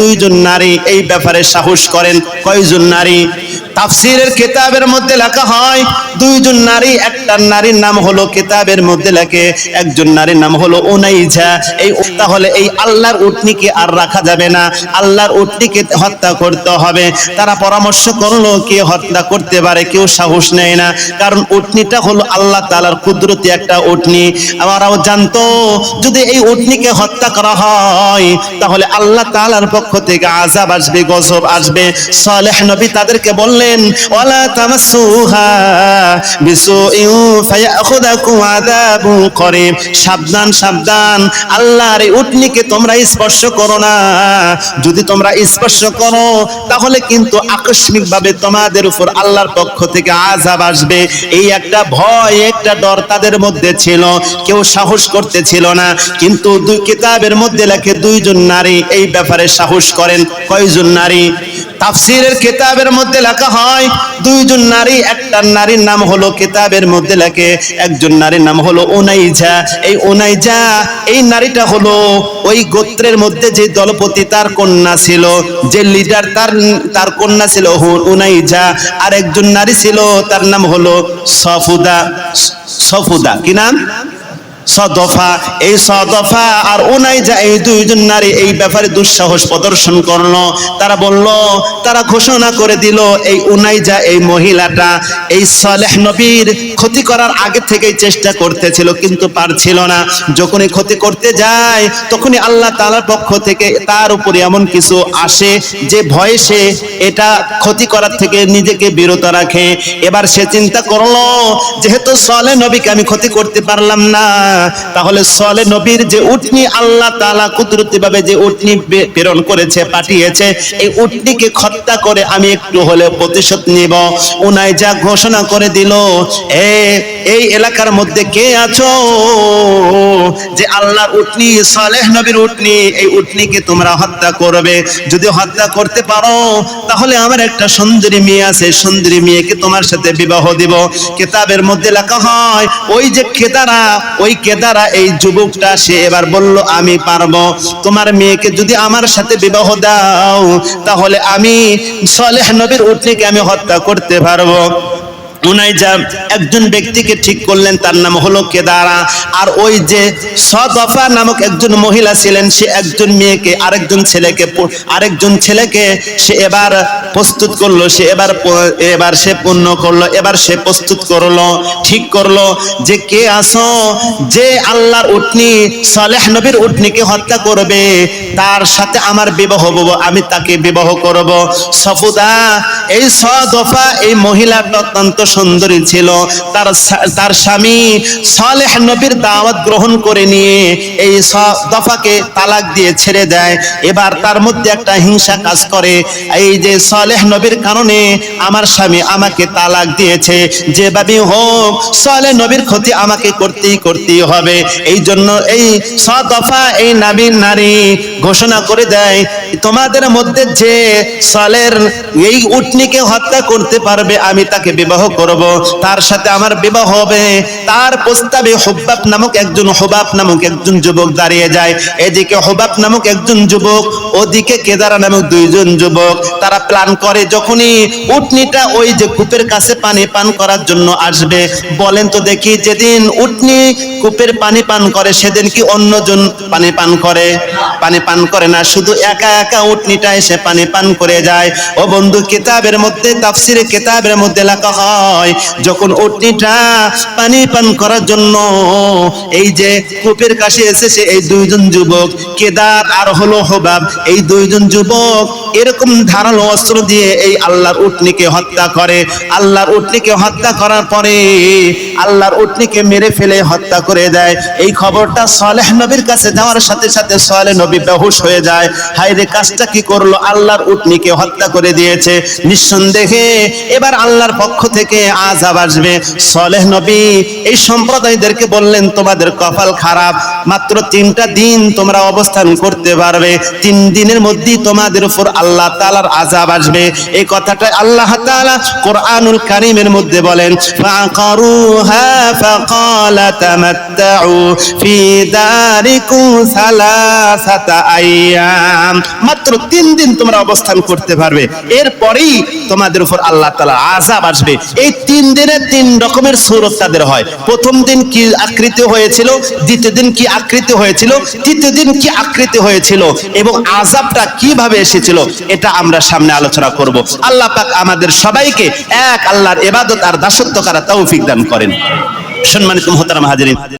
দুইজন নারী এই ব্যাপারে সাহস করেন। কয়জন নারী? তাফসিরের কিতাবের মধ্যে লেখা হয়, দুইজন নারী, একটা নারীর নাম হলো কিতাবের মধ্যে লেখে, একজন নারীর নাম হলো উনাইজা। এই তাহলে এই আল্লাহর উটনিকে আর রাখা যাবে না। আল্লাহর উটনিকে হত্যা করতে হবে। তারা পরামর্শ করল, কে হত্যা করতে পারে, কেউ সাহস নেয় না। কারণ উটনিটা হলো আল্লাহ তালার কুদরতি একটা উটনি। আমরাও জানতো, যদি এই উটনিকে হত্যা করা হয়, তাহলে আল্লাহ তালার পক্ষ থেকে আজাব আসবে, গজব আসবে। সালেহ নবী তাদেরকে বললেন করিব সাবধান সাবধান, আল্লাহর এই উটনিকে তোমরা স্পর্শ করো না। যদি তোমরা স্পর্শ করো, তাহলে কিন্তু আকস্মিকভাবে তোমাদের উপর আল্লাহর পক্ষ থেকে আযাব আসবে। এই একটা ভয়, একটা ডর তাদের মধ্যে ছিল। কেউ সাহস করতেছিল না। কিন্তু দুই কিতাবের মধ্যে লেখে, দুইজন নারী এই ব্যাপারে সাহস করেন। কয়জন নারী? তাফসিরের কেতাবের মধ্যে লেখা হয়, দুইজন নারী একটা নারীর নাম হলো কেতাবের মধ্যে লেখে, একজন নারীর নাম হলো উনাইজা। এই উনাইজা, এই নারীটা হলো ওই গোত্রের মধ্যে যে দলপতি তার কন্যা ছিল, যে লিডার তার তার কন্যা ছিল উনাইজা। আর একজন নারী ছিল, তার নাম হলো সফুদা সফুদা। কি নাম? সদফা, এই সদফা আর ওনাই উনাইজা, এই দুইজন নারী এই ব্যাপারে দুঃসাহস প্রদর্শন করল। তারা বলল, তারা ঘোষণা করে দিল, এই উনাই যা এই মহিলাটা, এই সালেহ নবীর ক্ষতি করার আগে থেকেই চেষ্টা করতেছিল, কিন্তু পারছিল না। যখনই ক্ষতি করতে যায়, তখনই আল্লাহ তাআলার পক্ষ থেকে তার উপরে এমন কিছু আসে যে ভয়ে সে এটা ক্ষতি করার থেকে নিজেকে বিরত রাখে। এবার সে চিন্তা করল, যেহেতু সলে নবীকে আমি ক্ষতি করতে পারলাম না তাহলে সলে নবীর যে উটনি আল্লাহ তালা কুদরতি ভাবে যে উটনি প্রেরণ করেছে, পাঠিয়েছে, এই উটনিকে হত্যা করে আমি একটু হলে প্রতিশোধ নিব। উনাই যা ঘোষণা করে দিল এই এলাকার মধ্যে কে আছো? যে আল্লাহর উটনি, সালেহ নবীর উটনি, এই উটনিকে তোমরা হত্যা করবে। যদি হত্যা করতে পারো, তাহলে আমার একটা সুন্দরী মেয়ে আছে সুন্দরী মেয়েকে তোমার সাথে বিবাহ দিব। কেতাবের মধ্যে লেখা হয়, ওই যে কেদারা ওই কেদারা এই যুবকটা? সে এবার বলল, আমি পারব। তোমার মেয়েকে যদি আমার সাথে বিবাহ দাও, তাহলে আমি সালেহ নবীর উটনিকে আমি হত্যা করতে পারব। উনাইজা একজন ব্যক্তিকে ঠিক করলেন, তার নাম হলো কেদারা। আর ওই যে সদফা নামক একজন মহিলা ছিলেন, সে একজন মেয়েকে, আরেকজন ছেলেকে আরেকজন ছেলেকে সে এবার প্রস্তুত করল, সে এবার এবার সে পূর্ণ করল, এবার সে প্রস্তুত করল, ঠিক করল যে কে আসো, যে আল্লাহর উটনি, সালেহ নবীর উটনিকে হত্যা করবে, তার সাথে আমার বিবাহ হব, আমি তাকে বিবাহ করব। সফুদা, এই সদফা এই মহিলাটা অত্যন্ত সুন্দরী ছিল। তার তার স্বামী সালেহ নবীর দাওয়াত গ্রহণ করে নিয়ে এই দফাকে তালাক দিয়ে ছেড়ে দেয়। এবার তার মধ্যে একটা হিংসা কাজ করে। এই যে সালেহ নবীর কারণে আমার স্বামী আমাকে তালাক দিয়েছে। যেভাবে হোক, সালেহ নবীর ক্ষতি আমাকে করতেই করতেই হবে। এই জন্য এই দফা এই নাবির নারী ঘোষণা করে দেয় তোমাদের মধ্যে যে সালের এই উটনিকে হত্যা করতে পারবে, আমি তাকে বিবাহ করব। তার সাথে আমার বিবাহ হবে। তার প্রস্তাবে হুব্বাব নামক একজন হুবাব নামক একজন যুবক দাঁড়িয়ে যায়। এদিকে হুবাব নামক একজন যুবক, ওদিকে কেদারা নামক দুইজন যুবক। তারা প্ল্যান করে যখনই উটনিটা ওই যে কূপের কাছে পানি পান করার জন্য আসবে। বলেন তো দেখি, যেদিন উটনি কূপের পানি পান করে, সেদিন কি অন্যজন পানি পান করে? পানি পান করে না, শুধু একা একা উটনিটা এসে পানি পান করে যায়। ও বন্ধু, কিতাবের মধ্যে, তাফসিরে কিতাবের মধ্যে লেখা হয়, যখন উটনিটা পানি পান করার জন্য এই যে কূপের কাছে এসেছে এই দুইজন যুবক, কেদার আর হলো হোবাব, এই দুইজন যুবক এরকম ধারালো অস্ত্র দিয়ে এই আল্লাহর উটনিকে হত্যা করে। আল্লাহর উটনিকে হত্যা করার পরে আল্লাহর উটনিকে মেরে ফেলে হত্যা করে দেয়। এই খবরটা সালেহ নবীর কাছে যাওয়ার সাথে সাথে সালেহ নবী বেহুশ হয়ে যায়। হায় রে কাজটা কি করল? আল্লাহর উটনিকে হত্যা করে দিয়েছে। নিঃসন্দেহে এবার আল্লাহর পক্ষ থেকে আজাব আসবে। সলেহ নবী এই সম্প্রদায়দেরকে বললেন, তোমাদের কপাল খারাপ। মাত্র তিনটা দিন তোমরা অবস্থান করতে পারবে। তিন দিনের মধ্যেই তোমাদের উপর আল্লাহ তালার আজাব আসবে। এই কথাটা আল্লাহ তালা কোরআনুল কারিমের মধ্যে বলেন ফি দারিকুম সালাসাতা আইয়াম। মাত্র তিন দিন তোমরা অবস্থান করতে পারবে। এরপরেই তোমাদের উপর আল্লাহ তাআলা আযাব আসবে। এই তিন দিনে তিন রকমের সূরত তাদের হয়। প্রথম দিন কি আকৃতি হয়েছিল, দ্বিতীয় দিন কি আকৃতি হয়েছিল, তৃতীয় দিন কি আকৃতি হয়েছিল এবং আযাবটা কীভাবে এসেছিল, এটা আমরা সামনে আলোচনা করব। আল্লাহ পাক আমাদের সবাইকে এক আল্লাহর এবাদত আর দাসত্ব করা তৌফিক দান করেন। সম্মানিত মুহতারাম হাজিরিন।